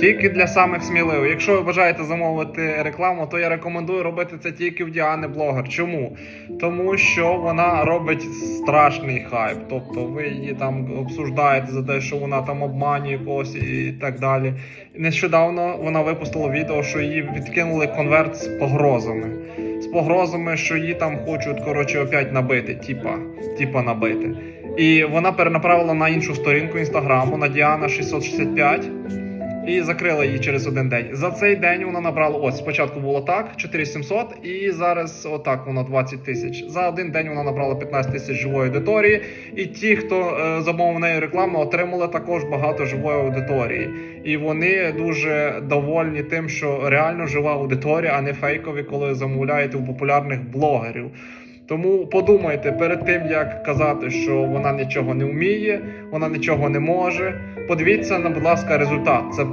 Тільки для самих сміливих. Якщо ви бажаєте замовити рекламу, то я рекомендую робити це тільки в Діани Блогер. Чому? Тому що вона робить страшний хайп. Тобто ви її там обсуждаєте за те, що вона там обманює когось і так далі. Нещодавно вона випустила відео, що її відкинули конверт з погрозами. З погрозами, що її там хочуть коротше опять набити, типа, типа набити. І вона перенаправила на іншу сторінку інстаграму на Діана 665 і закрила її через один день. За цей день вона набрала ось спочатку було так 4700, і зараз отак воно 20 тисяч. За один день вона набрала 15 тисяч живої аудиторії. І ті, хто е, замовив в неї рекламу, отримали також багато живої аудиторії. І вони дуже довольні тим, що реально жива аудиторія, а не фейкові, коли замовляєте у популярних блогерів. Тому подумайте перед тим, як казати, що вона нічого не вміє, вона нічого не може. Подивіться на, будь ласка, результат. Це